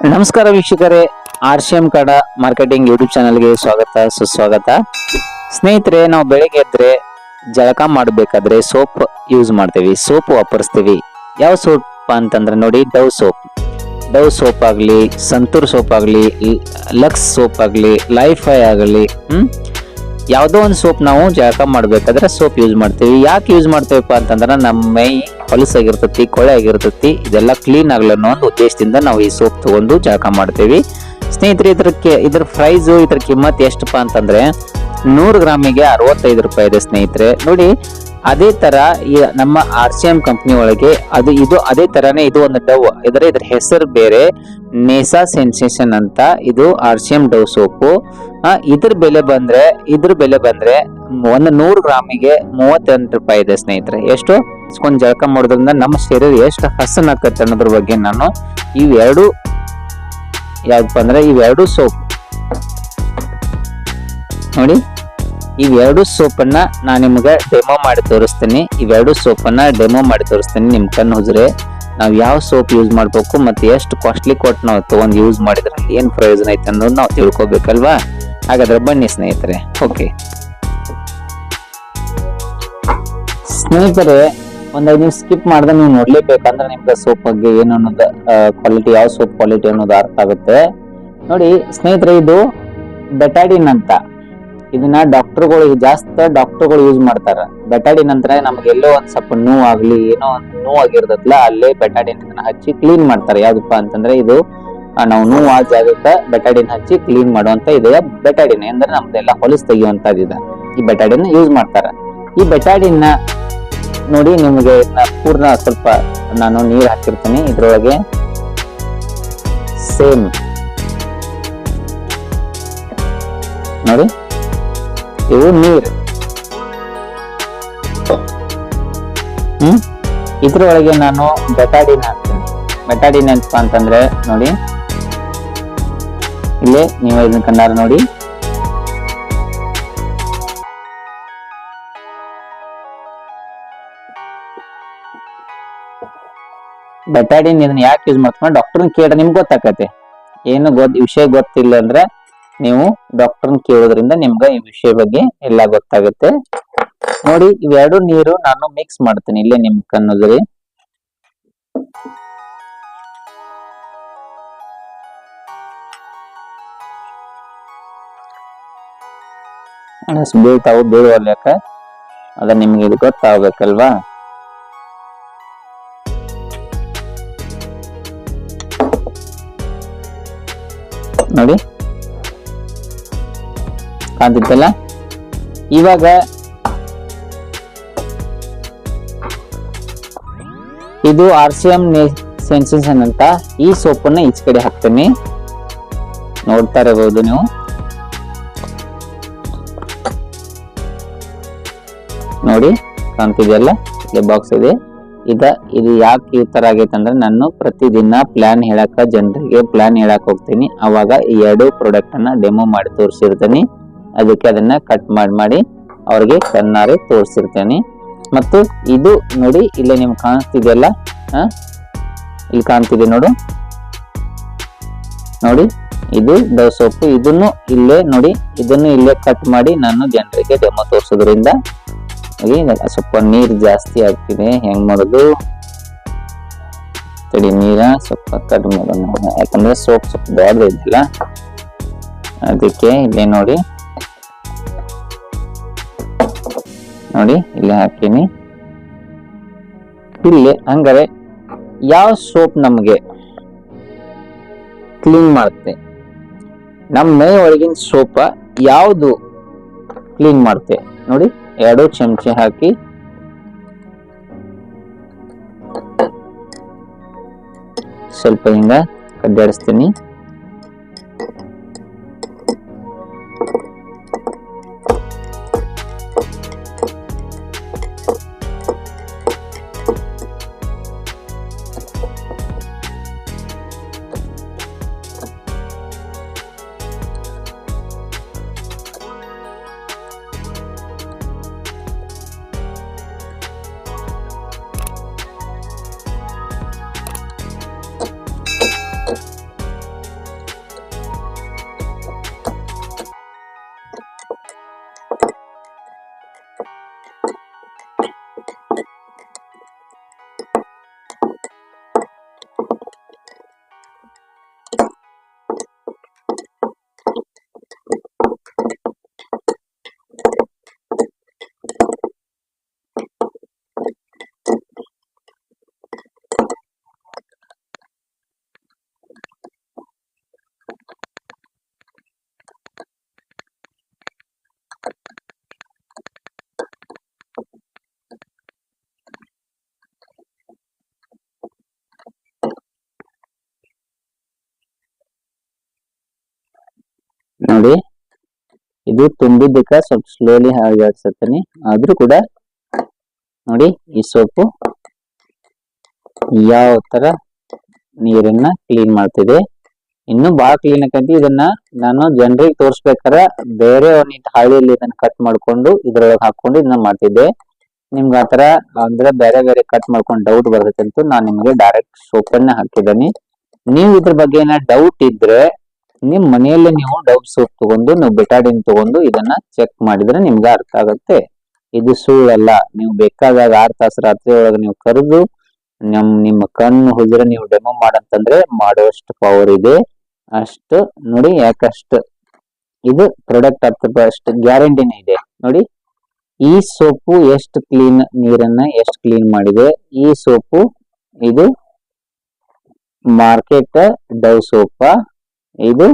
ನಮಸ್ಕಾರ ವೀಕ್ಷಕರೇ, R C M ಕಡ ಮಾರ್ಕೆಟಿಂಗ್ ಯೂಟ್ಯೂಬ್ ಚಾನಲ್ಗೆ ಸ್ವಾಗತ, ಸುಸ್ವಾಗತ. ಸ್ನೇಹಿತರೆ, ನಾವು ಬೆಳಿಗ್ಗೆ ಎದ್ರೆ ಜಳಕ ಮಾಡಬೇಕಾದ್ರೆ ಸೋಪ್ ಯೂಸ್ ಮಾಡ್ತೀವಿ. ಸೋಪ್ ವಾಪರಿಸ್ತೀವಿ. ಯಾವ ಸೋಪ್ ಅಂತಂದ್ರೆ ನೋಡಿ ಡವ್ ಸೋಪ್. ಡವ್ ಸೋಪ್ ಆಗಲಿ, ಸಂತೂರ್ ಸೋಪ್ ಆಗಲಿ, ಲಕ್ಸ್ ಸೋಪ್ ಆಗಲಿ, ಲೈಫೈ ಆಗಲಿ, ಹ್ಮ್? ಯಾವುದೋ ಒಂದು ಸೋಪ್ ನಾವು ಜಳಕ ಮಾಡ್ಬೇಕಾದ್ರೆ ಸೋಪ್ ಯೂಸ್ ಮಾಡ್ತೀವಿ. ಯಾಕೆ ಯೂಸ್ ಮಾಡ್ತೇವಪ್ಪ ಅಂತಂದ್ರೆ ನಮ್ಮ ಮೈ ಹೊಲಸಾಗಿರ್ತತಿ, ಕೊಳೆ ಆಗಿರ್ತತಿ, ಇದೆಲ್ಲ ಕ್ಲೀನ್ ಆಗಲ್ಲ ಅನ್ನೋ ಒಂದು ಉದ್ದೇಶದಿಂದ ನಾವು ಈ ಸೋಪ್ ತಗೊಂಡು ಜಳಕ ಮಾಡ್ತೀವಿ. ಸ್ನೇಹಿತರೆ ಇದಕ್ಕೆ ಇದ್ರ ಪ್ರೈಸು ಇದ್ರ ಕಿಮ್ಮತ್ ಎಷ್ಟಪ್ಪ ಅಂತಂದ್ರೆ ನೂರು ಗ್ರಾಮಿಗೆ ಅರವತ್ತೈದು ರೂಪಾಯಿ ಇದೆ ಸ್ನೇಹಿತರೆ. ನೋಡಿ ಅದೇ ತರ ನಮ್ಮ ಆರ್ ಸಿ ಎಂ ಕಂಪ್ನಿ ಒಳಗೆ ಅದು ಇದು ಅದೇ ತರಾನೇ ಇದು ಒಂದು ಡವ್. ಇದರ ಇದ್ರ ಹೆಸರು ಬೇರೆ, ನೇಸಾ ಸೆನ್ಸೇಷನ್ ಅಂತ ಇದು R C M Dove soap. ಇದ್ರ ಬೆಲೆ ಬಂದ್ರೆ, ಇದ್ರ ಬೆಲೆ ಬಂದ್ರೆ ಒಂದು ನೂರು ಗ್ರಾಮಿಗೆ ಮೂವತ್ತೆಂಟು ರೂಪಾಯಿ ಇದೆ ಸ್ನೇಹಿತರೆ. ಎಷ್ಟು? ಇಸ್ಕೊಂಡ್ ಜಳಕ ಮಾಡೋದ್ರಿಂದ ನಮ್ಮ ಶರೀರ ಎಷ್ಟು ಹಸನಾಕತ್ತೆ ಅನ್ನೋದ್ರ ಬಗ್ಗೆ ನಾನು ಇವೆರಡು ಯಾವ್ದಪ್ಪ ಅಂದ್ರೆ ಇವೆರಡು ಸೋಪ್. ನೋಡಿ. ಇವೆರಡು ಸೋಪನ್ನ ನಾನು ನಿಮ್ಗೆ ಡೆಮೋ ಮಾಡಿ ತೋರಿಸ್ತೀನಿ. ಇವೆರಡು ಸೋಪನ್ನ ಡೆಮೋ ಮಾಡಿ ತೋರಿಸ್ತೀನಿ ನಿಮ್ಮ ಕಣ್ಣು ಹುಜರೆ ನಾವು ಯಾವ ಸೋಪ್ ಯೂಸ್ ಮಾಡ್ಬೇಕು ಮತ್ತೆ ಎಷ್ಟು ಕಾಸ್ಟ್ಲಿ ಕೊಟ್ಟು ನಾವು ತೊಗೊಂಡು ಯೂಸ್ ಮಾಡಿದ್ರೆ ಏನು ಪ್ರಯೋಜನ ಐತೆ ಅನ್ನೋದು ನಾವು ತಿಳ್ಕೊಬೇಕಲ್ವಾ? ಹಾಗಾದ್ರೆ ಬನ್ನಿ ಸ್ನೇಹಿತರೆ. ಓಕೆ ಸ್ನೇಹಿತರೆ, ಒಂದು ನಿಮಿಷ ಸ್ಕಿಪ್ ಮಾಡಿದ್ರೆ ನೀವು ನೋಡ್ಲೇಬೇಕಂದ್ರೆ ನಿಮ್ಗೆ ಸೋಪ್ ಬಗ್ಗೆ ಏನು ಅನ್ನೋದು ಕ್ವಾಲಿಟಿ ಯಾವ ಸೋಪ್ ಕ್ವಾಲಿಟಿ ಅನ್ನೋದು ಅರ್ಥ ಆಗುತ್ತೆ. ನೋಡಿ ಸ್ನೇಹಿತರೆ, ಇದು ಬೆಟಾಡಿನ್ ಅಂತ. ಇದನ್ನ ಡಾಕ್ಟರ್ಗಳು ಜಾಸ್ತಿ ಡಾಕ್ಟರ್ಗಳು ಯೂಸ್ ಮಾಡ್ತಾರ. ಬೆಟಾಡಿನ್ ಅಂದ್ರೆ ನಮ್ಗೆ ಎಲ್ಲೋ ಒಂದ್ ಸ್ವಲ್ಪ ನೋವು ಆಗ್ಲಿ ಏನೋ ಒಂದ್ ನೋವು ಆಗಿರ್ತದ್ಲ ಅಲ್ಲೇ ಬೆಟಾಡಿನ್ ಹಚ್ಚಿ ಕ್ಲೀನ್ ಮಾಡ್ತಾರೆ. ಯಾವ್ದಪ್ಪ ಅಂತಂದ್ರೆ ಇದು ನಾವು ನೋವು ಆ ಜಾಗಕ್ಕೆ ಬೆಟಾಡಿನ್ ಹಚ್ಚಿ ಕ್ಲೀನ್ ಮಾಡುವಂತ ಇದೆ ಬೆಟಾಡಿನ್ ಅಂದ್ರೆ ನಮ್ದೆಲ್ಲ ಹೊಲಸ್ ತೆಗಿಯುವಂತದ್ದು ಇದೆ ಈ ಬೆಟಾಡಿನ್ ಯೂಸ್ ಮಾಡ್ತಾರ. ಈ ಬೆಟಾಡಿನ್ ನೋಡಿ ನಿಮಗೆ ಪೂರ್ಣ ಸ್ವಲ್ಪ ನಾನು ನೀರ್ ಹಾಕಿರ್ತೀನಿ. ಇದ್ರೊಳಗೆ ಸೇಮ್. ನೋಡಿ. ಇವು ನೀರು ಹ್ಮ್? ಇದ್ರೊಳಗೆ ನಾನು ಬೆಟಾಡಿನ ಹಾಕ್ತೀನಿ. ಬೆಟಾಡಿನ್ ಏನಪ್ಪ ಅಂತಂದ್ರೆ ನೋಡಿ. ಇಲ್ಲೇ ನೀವು ಇದನ್ನ ಕಂಡಾರ ನೋಡಿ. ಬೆಟಾಡಿನ್ ಇದನ್ನ ಯಾಕೆ ಯೂಸ್ ಮಾಡ್ತಾರೆ ಡಾಕ್ಟರ್ನ ಕೇಳ ನಿಮ್ಗೆ ಗೊತ್ತಾಕತೆ ಏನು ಗೊತ್ತ ವಿಷಯ ಗೊತ್ತಿಲ್ಲ ಅಂದ್ರೆ ನೀವು ಡಾಕ್ಟರ್ನ ಕೇಳೋದ್ರಿಂದ ನಿಮ್ಗೆ ಈ ವಿಷಯ ಬಗ್ಗೆ ಎಲ್ಲ ಗೊತ್ತಾಗುತ್ತೆ. ನೋಡಿ, ಇವೆರಡು ನೀರು ನಾನು ಮಿಕ್ಸ್ ಮಾಡ್ತೀನಿ ಇಲ್ಲೇ ನಿಮ್ ಕನ್ನದ್ರಿ ಬೀಳ್ತಾವು ಬೀಳುವಲ್ಯಾಕ ಅದ ನಿಮ್ಗೆ ಇದು ಗೊತ್ತಾಗ್ಬೇಕಲ್ವಾ? ನೋಡಿ. ಕಾಣ್ತಿತ್ತಲ್ಲ? ಇವಾಗ ಇದು ಆರ್ ಸಿ ಎಂ ಸೆನ್ಸೇಷನ್ ಅಂತ ಈ ಸೋಪನ್ನ ಈಚೆ ಕಡೆ ಹಾಕ್ತೀನಿ. ನೋಡ್ತಾ ಇರಬಹುದು ನೀವು. ನೋಡಿ, ಕಾಣ್ತಿದೆಯಲ್ಲ? ಇಲ್ಲಿ ಬಾಕ್ಸ್ ಇದೆ. ಇದ, ಇದು ಯಾಕೆ ಈ ತರ ಆಗೈತೆ ಅಂದ್ರೆ ನಾನು ಪ್ರತಿದಿನ ಪ್ಲಾನ್ ಹೇಳಕ, ಜನರಿಗೆ ಪ್ಲಾನ್ ಹೇಳಕ್ ಹೋಗ್ತೀನಿ. ಅವಾಗ ಈ ಎರಡು ಪ್ರಾಡಕ್ಟ್ ಅನ್ನ ಡೆಮೋ ಮಾಡಿ ತೋರಿಸಿರ್ತೀನಿ. ಅದಕ್ಕೆ ಅದನ್ನ ಕಟ್ ಮಾಡಿ ಮಾಡಿ ಅವ್ರಿಗೆ ಕಣ್ಣಾರೆ ತೋರಿಸಿರ್ತೇನೆ. ಮತ್ತು ಇದು ನೋಡಿ ಇಲ್ಲೇ ನಿಮ್ಗೆ ಕಾಣಿಸ್ತಿದೆಯಲ್ಲ? ಇಲ್ಲಿ ಕಾಣ್ತಿದೆ ನೋಡು. ನೋಡಿ, ಇದು ಡವ್ ಸೊಪ್ಪು. ಇದನ್ನು ಇಲ್ಲೇ ನೋಡಿ, ಇದನ್ನು ಇಲ್ಲೇ ಕಟ್ ಮಾಡಿ ನಾನು ಜನರಿಗೆ ಡೆಮೋ ತೋರಿಸೋದ್ರಿಂದ ಸ್ವಲ್ಪ ನೀರು ಜಾಸ್ತಿ ಆಗ್ತಿದೆ. ಹೆಂಗ್ ಮಾಡೋದು? ತಡಿ, ನೀರ ಸ್ವಲ್ಪ ಕಡಿಮೆ ಯಾಕಂದ್ರೆ ಸೋಪ್ ಸ್ವಲ್ಪ ದೊಡ್ಡದಿಲ್ಲ ಅದಕ್ಕೆ ಇಲ್ಲೇ ನೋಡಿ. ನೋಡಿ, ಇಲ್ಲಿ ಹಾಕಿನಿ ಇಲ್ಲಿ ಹಂಗಾರೆ ಯಾವ ಸೋಪ್ ನಮಗೆ ಕ್ಲೀನ್ ಮಾಡುತ್ತೆ? ನಮ್ಮ ಮೈ ಒಳಗಿನ ಸೋಪ ಯಾವುದು ಕ್ಲೀನ್ ಮಾಡುತ್ತೆ? ನೋಡಿ, ಎರಡು ಚಮಚೆ ಹಾಕಿ. ಸ್ವಲ್ಪ ಹಿಂಗ ಕಡ್ಡಾಡಿಸ್ತೀನಿ ನೋಡಿ. ಇದು ತುಂಬಿದ್ದಕ್ಕ ಸ್ವಲ್ಪ ಸ್ಲೋಲಿ ಹಾಗಾಡ್ಸತ್ತೀನಿ ಆದ್ರೂ ಕೂಡ ನೋಡಿ ಈ ಸೋಪು ಯಾವ ತರ ನೀರನ್ನ ಕ್ಲೀನ್ ಮಾಡ್ತಿದೆ. ಇನ್ನು ಬಹಳ ಕ್ಲೀನ್ ಆಕೈತಿ ಇದನ್ನ ನಾನು ಜನರಿಗೆ ತೋರ್ಸ್ಬೇಕಾರ ಬೇರೆ ಒಂದಿಟ್ ಹಾಳಿಯಲ್ಲಿ ಇದನ್ನ ಕಟ್ ಮಾಡ್ಕೊಂಡು ಇದ್ರೊಳಗೆ ಹಾಕೊಂಡು ಇದನ್ನ ಮಾಡ್ತಿದ್ದೆ. ನಿಮ್ಗೆ ಆತರ ಅಂದ್ರೆ ಬೇರೆ ಬೇರೆ ಕಟ್ ಮಾಡ್ಕೊಂಡು ಡೌಟ್ ಬರ್ತೈತೆ ಅಂತ ನಾನು ನಿಮ್ಗೆ ಡೈರೆಕ್ಟ್ ಸೋಪನ್ನ ಹಾಕಿದ್ದೀನಿ. ನೀವು ಇದ್ರ ಬಗ್ಗೆ ಡೌಟ್ ಇದ್ರೆ ನಿಮ್ ಮನೆಯಲ್ಲೇ ನೀವು ಡವ್ ಸೋಪ್ ತಗೊಂಡು, ನೀವು ಬೆಟಾಡಿನ್ ತಗೊಂಡು ಇದನ್ನ ಚೆಕ್ ಮಾಡಿದ್ರೆ ನಿಮ್ಗೆ ಅರ್ಥ ಆಗುತ್ತೆ. ಇದು ಸುಳ್ಳಲ್ಲ. ನೀವು ಬೇಕಾದಾಗ ಆರ್ ತಾಸು ರಾತ್ರಿ ಒಳಗೆ ನೀವು ಕರೆದು, ನಮ್, ನಿಮ್ಮ ಕಣ್ಣು ಹೋದ್ರೆ ನೀವು ಡೆಮೋ ಮಾಡಂತಂದ್ರೆ ಮಾಡುವಷ್ಟು ಪವರ್ ಇದೆ. ಅಷ್ಟು, ನೋಡಿ, ಯಾಕಷ್ಟು. ಇದು ಪ್ರಾಡಕ್ಟ್ ಹತ್ತು ಅಷ್ಟು ಗ್ಯಾರಂಟಿನ ಇದೆ. ನೋಡಿ, ಈ ಸೋಪು ಎಷ್ಟು ಕ್ಲೀನ್ ನೀರನ್ನ ಎಷ್ಟು ಕ್ಲೀನ್ ಮಾಡಿದೆ. ಈ ಸೋಪು ಇದು ಮಾರ್ಕೆಟ್ ಡವ್ ಸೋಪ ಇದು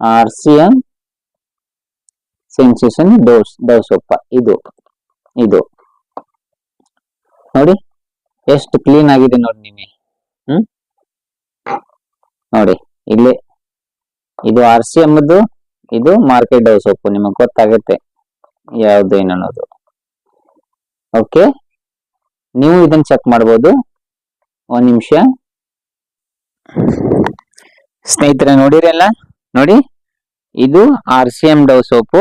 R C M sensation dose Dove soap ಇದು ಇದು. ನೋಡಿ, ಎಷ್ಟು ಕ್ಲೀನ್ ಆಗಿದೆ ನೋಡಿ ನಿಮಗೆ ಹ್ಮ್? ನೋಡಿ, ಇಲ್ಲಿ, ಇದು ಆರ್ ಸಿ ಎಂಬುದು ಇದು ಮಾರ್ಕೆಟ್ ಡವ್ ಸೊಪ್ಪು ನಿಮಗೆ ಗೊತ್ತಾಗುತ್ತೆ ಯಾವ್ದು ಅನ್ನೋದು ಓಕೆ ನೀವು ಇದನ್ನ ಚೆಕ್ ಮಾಡ್ಬೋದು. ಒಂದ್ ನಿಮಿಷ. ಸ್ನೇಹಿತರೆ, ನೋಡಿರಲ್ಲ? ನೋಡಿ, ಇದು R C M Dove soap,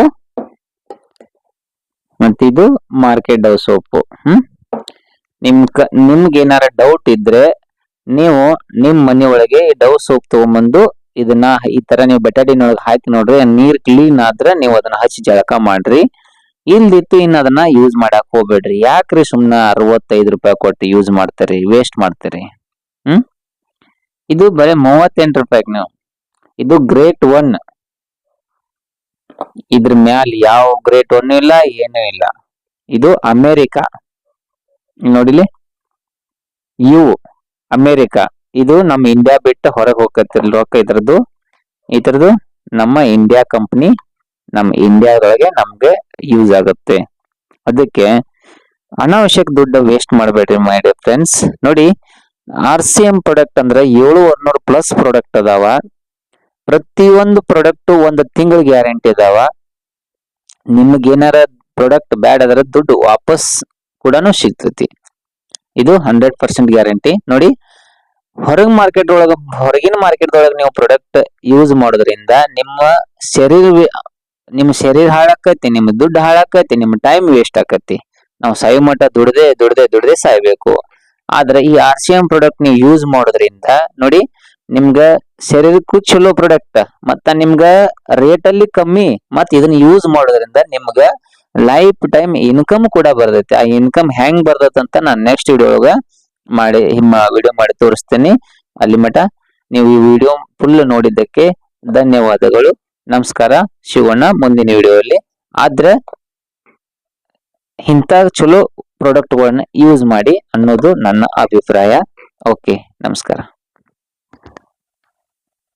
ಮತ್ತಿದು ಮಾರ್ಕೆಟ್ ಡವ್ ಸೋಪು, ಹ್ಮ್? ನಿಮ್ ಕ, ನಿಮ್ಗೆ ಏನಾರ ಡೌಟ್ ಇದ್ರೆ, ನೀವು ನಿಮ್ ಮನೆ ಒಳಗೆ ಡವ್ ಸೋಪ್ ತಗೊಂಬಂದು ಇದನ್ನ ಈ ತರ ನೀವು ಬೆಟಾಡಿನೊಳಗೆ ಹಾಕಿ ನೋಡ್ರಿ, ನೀರ್ ಕ್ಲೀನ್ ಆದ್ರೆ ನೀವು ಅದನ್ನ ಹಚ್ಚಿ ಜಳಕ ಮಾಡ್ರಿ. ಇಲ್ದಿತ್ತು ಇನ್ನು ಅದನ್ನ ಯೂಸ್ ಮಾಡಕ್ ಹೋಗ್ಬೇಡ್ರಿ. ಯಾಕ್ರಿ ಸುಮ್ನ ಅರವತ್ತೈದು ರೂಪಾಯಿ ಕೊಟ್ಟು ಯೂಸ್ ಮಾಡ್ತೀರಿ ವೇಸ್ಟ್ ಮಾಡ್ತೀರಿ? ಹ್ಮ್? ಇದು ಬರೀ ಮೂವತ್ತೆಂಟು ರೂಪಾಯಿಗೆ ನೀವು. ಇದು ಗ್ರೇಟ್ ಒನ್ ಇದ್ರ ಮ್ಯಾಲ ಯಾವ ಗ್ರೇಟ್ ಒನ್ ಇಲ್ಲ, ಏನೂ ಇಲ್ಲ. ಇದು ಅಮೇರಿಕಾ. ನೋಡಿಲಿ ಯು, ಅಮೇರಿಕಾ. ಇದು ನಮ್ಮ ಇಂಡಿಯಾ ಬಿಟ್ಟು ಹೊರಗೆ ಹೋಗತ್ತಿಲ್ಲ ರೊಕ್ಕ ಇದ್ರದ್ದು. ಇದ್ರದ್ದು ನಮ್ಮ ಇಂಡಿಯಾ ಕಂಪ್ನಿ ನಮ್ಮ ಇಂಡಿಯಾದೊಳಗೆ ನಮ್ಗೆ ಯೂಸ್ ಆಗುತ್ತೆ. ಅದಕ್ಕೆ ಅನಾವಶ್ಯಕ ದುಡ್ಡು ವೇಸ್ಟ್ ಮಾಡಬೇಡ್ರಿ ಮೈ ಡಿಯರ್ ಫ್ರೆಂಡ್ಸ್ ನೋಡಿ ಆರ್ ಸಿ ಎಂ ಪ್ರಾಡಕ್ಟ್ ಅಂದ್ರೆ ಏಳು ನೂರು ಪ್ಲಸ್ ಪ್ರಾಡಕ್ಟ್ ಅದಾವ. ಪ್ರತಿಯೊಂದು ಪ್ರಾಡಕ್ಟ್ ಒಂದು ತಿಂಗಳ ಗ್ಯಾರಂಟಿ ಅದಾವ. ನಿಮ್ಗೆ ಏನಾರ ಪ್ರಾಡಕ್ಟ್ ಬ್ಯಾಡ್ ಅದರ ದುಡ್ಡು ವಾಪಸ್ ಕೂಡ ಸಿಗ್ತೈತಿ. ಇದು ಹಂಡ್ರೆಡ್ ಪರ್ಸೆಂಟ್ ಗ್ಯಾರಂಟಿ ನೋಡಿ, ಹೊರಗ್ ಮಾರ್ಕೆಟ್ ಒಳಗ, ಹೊರಗಿನ ಮಾರ್ಕೆಟ್ ಒಳಗ ನೀವು ಪ್ರಾಡಕ್ಟ್ ಯೂಸ್ ಮಾಡೋದ್ರಿಂದ ನಿಮ್ಮ ಶರೀರ ನಿಮ್ಮ ಶರೀರ ಹಾಳಾಕತಿ, ನಿಮ್ಮ ದುಡ್ಡು ಹಾಳಾಕತಿ, ನಿಮ್ಮ ಟೈಮ್ ವೇಸ್ಟ್ ಆಕತಿ. ನಾವು ಸಾಯೋ ಮಟ್ಟ ದುಡ್ದೆ ದುಡ್ದೆ ದುಡ್ದೆ ಸಾಯ್ಬೇಕು. ಆದ್ರೆ ಈ ಆರ್ ಸಿ ಎಂ ಪ್ರಾಡಕ್ಟ್ ನೀವು ಯೂಸ್ ಮಾಡೋದ್ರಿಂದ ನೋಡಿ ನಿಮ್ಗ ಶರೀರಕ್ಕೂ ಚಲೋ ಪ್ರಾಡಕ್ಟ್ ಮತ್ತ ನಿಮ್ಗ ರೇಟ್ ಅಲ್ಲಿ ಕಮ್ಮಿ ಮತ್ ಇದನ್ನ ಯೂಸ್ ಮಾಡೋದ್ರಿಂದ ನಿಮ್ಗ ಲೈಫ್ ಟೈಮ್ ಇನ್ಕಮ್ ಕೂಡ ಬರ್ತೈತಿ. ಆ ಇನ್ಕಮ್ ಹೆಂಗ್ ಬರ್ತೈತಿ ಅಂತ ನಾನು ನೆಕ್ಸ್ಟ್ ವಿಡಿಯೋ ಒಳಗ ಮಾಡಿ ವಿಡಿಯೋ ಮಾಡಿ ತೋರಿಸ್ತೇನೆ. ಅಲ್ಲಿ ಮಠ ನೀವು ಈ ವಿಡಿಯೋ ಫುಲ್ ನೋಡಿದ್ದಕ್ಕೆ ಧನ್ಯವಾದಗಳು. ನಮಸ್ಕಾರ. ಶಿವಣ್ಣ ಮುಂದಿನ ವಿಡಿಯೋ ಅಲ್ಲಿ. ಆದ್ರೆ ಇಂಥ ಚಲೋ ಪ್ರಾಡಕ್ಟ್ಗಳನ್ನ ಯೂಸ್ ಮಾಡಿ ಅನ್ನೋದು ನನ್ನ ಅಭಿಪ್ರಾಯ. ಓಕೆ ನಮಸ್ಕಾರ.